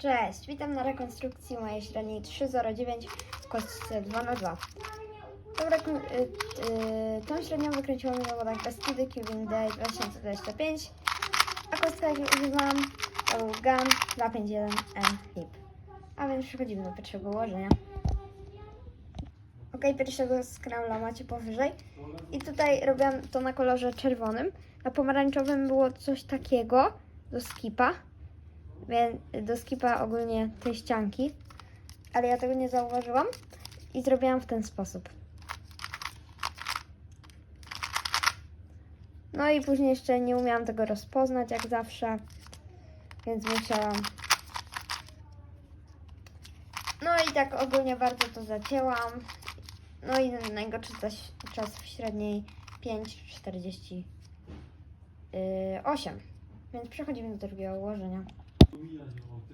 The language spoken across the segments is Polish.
Cześć, witam na rekonstrukcji mojej średniej 309 w kostce 2 na 2 Tą, y, y, tą średnią wykręciłam na zawodach Beskidy Cubing Day 2025, a kostka jakiej używam to był GAN 251N HIP. A więc przechodzimy do pierwszego ułożenia. Ok, pierwszego scrambla macie powyżej. I tutaj robiłam to na kolorze czerwonym. Na pomarańczowym było coś takiego do skipa. Więc do skipa ogólnie tej ścianki. Ale ja tego nie zauważyłam i zrobiłam w ten sposób. No i później jeszcze nie umiałam tego rozpoznać jak zawsze, więc musiałam. No i tak ogólnie bardzo to zacięłam. No i najgorszy czas, w średniej 5,48. Więc przechodzimy do drugiego ułożenia.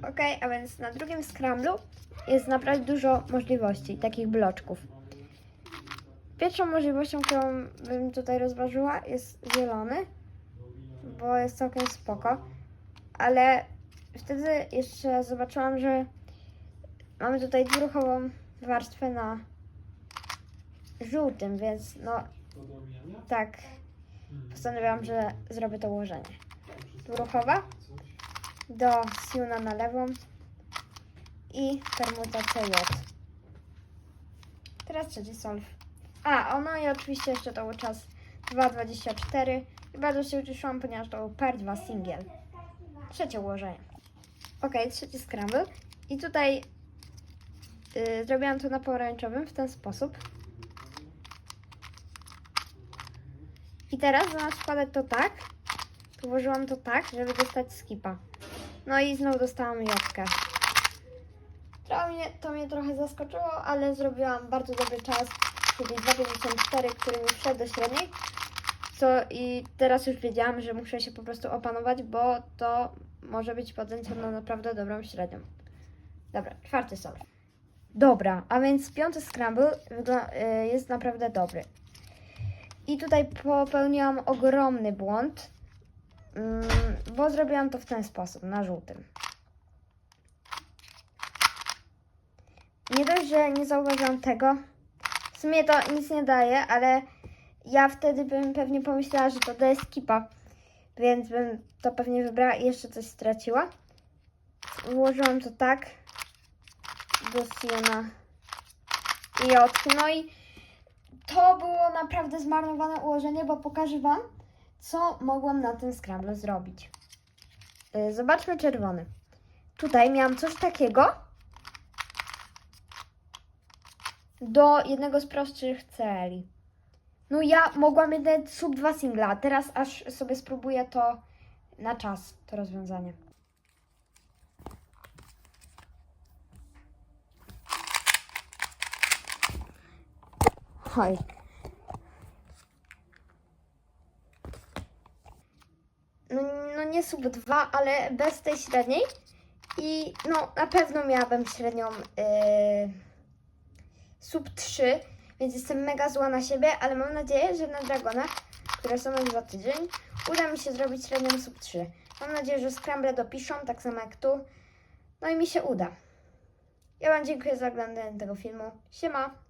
Ok, a więc na drugim scramblu jest naprawdę dużo możliwości, takich bloczków. Pierwszą możliwością, którą bym tutaj rozważyła jest zielony, bo jest całkiem spoko, ale wtedy jeszcze zobaczyłam, że mamy tutaj dwuruchową warstwę na żółtym, więc no tak postanowiłam, że zrobię to ułożenie. Dwuruchowa do Siuna na lewą i permutacja J. Teraz trzeci solw. A, ono i oczywiście jeszcze to był czas 2.24 i bardzo się ucieszyłam, ponieważ to był per 2 singiel. Trzecie ułożenie. Ok, trzeci scramble i tutaj yy, zrobiłam to na pomarańczowym w ten sposób. I teraz zamiast wkładać to tak, położyłam to tak, żeby dostać skipa. No i znowu dostałam jotkę. Trochę mnie, to mnie trochę zaskoczyło, ale zrobiłam bardzo dobry czas, czyli 2,54, który mi wszedł do średniej. Co i teraz już wiedziałam, że muszę się po prostu opanować, bo to może być potencjał na naprawdę dobrą średnią. Dobra, czwarty solw. Dobra, a więc piąty scramble y, jest naprawdę dobry. I tutaj popełniłam ogromny błąd, bo zrobiłam to w ten sposób, na żółtym. Nie dość, że nie zauważyłam tego. W sumie to nic nie daje, ale ja wtedy bym pewnie pomyślała, że to daje skipa, więc bym to pewnie wybrała i jeszcze coś straciła. Ułożyłam to tak do Siena i Jotki. No i to było naprawdę zmarnowane ułożenie, bo pokażę Wam, co mogłam na tym scramble zrobić. Yy, Zobaczmy czerwony. Tutaj miałam coś takiego do jednego z prostszych celi. No ja mogłam jedynie sub 2 singla, teraz aż sobie spróbuję to na czas, to rozwiązanie. Hoj. No, no nie sub 2, ale bez tej średniej. I no na pewno miałabym średnią yy, sub 3, więc jestem mega zła na siebie, ale mam nadzieję, że na dragonach, które są już za tydzień, uda mi się zrobić średnią sub 3. Mam nadzieję, że scramble dopiszą, tak samo jak tu. No i mi się uda. Ja Wam dziękuję za oglądanie tego filmu. Siema!